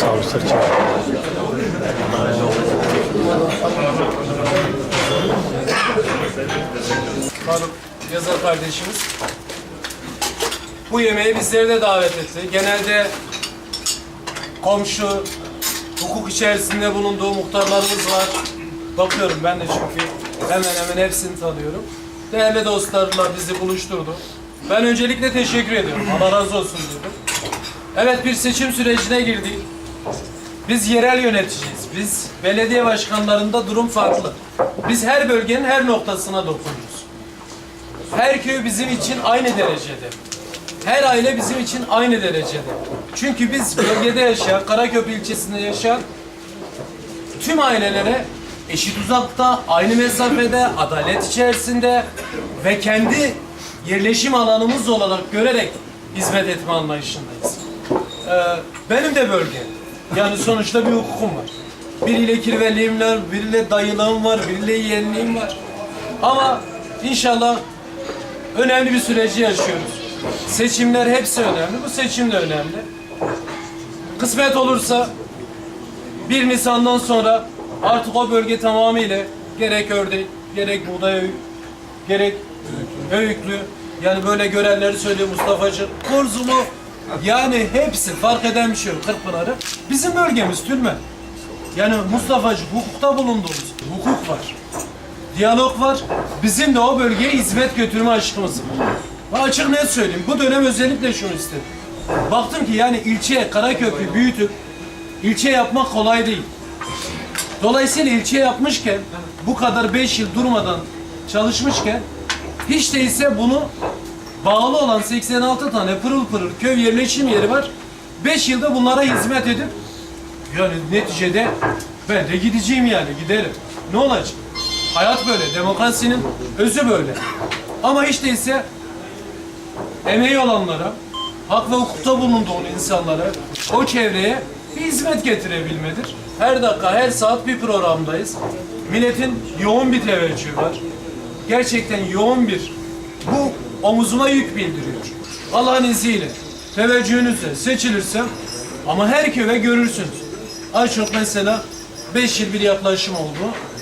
Sağ ol. Faruk yazar kardeşimiz. Bu yemeğe bizleri de davet etti. Genelde komşu, hukuk içerisinde bulunduğu muhtarlarımız var. Bakıyorum ben de çünkü hemen hemen hepsini tanıyorum. Değerli dostlarla bizi buluşturdu. Ben öncelikle teşekkür ediyorum. Allah razı olsun diyorum. Evet bir seçim sürecine girdik. Biz yerel yöneticiyiz. Biz belediye başkanlarında durum farklı. Biz her bölgenin her noktasına dokunuyoruz. Her köy bizim için aynı derecede. Her aile bizim için aynı derecede. Çünkü biz bölgede yaşayan, Karaköprü ilçesinde yaşayan tüm ailelere eşit uzakta, aynı mesafede, adalet içerisinde ve kendi yerleşim alanımız olarak görerek hizmet etme anlayışındayız. Ee, benim de bölge. Yani sonuçta bir hukukum var. Biriyle kirveliğim var, biriyle dayılığım var, biriyle yeğenliğim var. Ama inşallah önemli bir süreci yaşıyoruz. Seçimler hepsi önemli. Bu seçim de önemli. Kısmet olursa 1 Nisan'dan sonra artık o bölge tamamıyla gerek ördek, gerek buğday, gerek öğüklü, yani böyle görenleri söylüyor Mustafa'cığım. Kurzumu, yani hepsi fark eden bir şey yok Kırkpınar'ı. Bizim bölgemiz Tülmen. Yani Mustafa'cığım hukukta bulunduğumuz hukuk var. Diyalog var. Bizim de o bölgeye hizmet götürme aşkımız var. Ve açık net söyleyeyim. Bu dönem özellikle şunu istedim. Baktım ki yani ilçeye Karaköprü büyütüp ilçe yapmak kolay değil. Dolayısıyla ilçe yapmışken bu kadar 5 yıl durmadan çalışmışken hiç değilse bunu bağlı olan 86 tane pırıl pırıl köy yerleşim yeri var. 5 yılda bunlara hizmet edip yani neticede ben de gideceğim yani giderim. Ne olacak? Hayat böyle. Demokrasinin özü böyle. Ama hiç değilse emeği olanlara, hak ve hukukta bulunduğun insanlara, o çevreye bir hizmet getirebilmedir. Her dakika, her saat bir programdayız. Milletin yoğun bir teveccühü var. Gerçekten yoğun bir, bu omuzuma yük bildiriyor. Allah'ın izniyle, teveccühünüzle seçilirsem ama her köye görürsünüz. Az çok mesela 5 yıl bir yaklaşım oldu.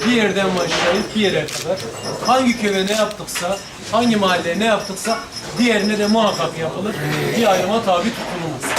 Bir yerden başlayıp bir yere kadar. Hangi köye ne yaptıksa, hangi mahalleye ne yaptıksa diğerine de muhakkak yapılır. Bir ayrıma tabi tutulmaz.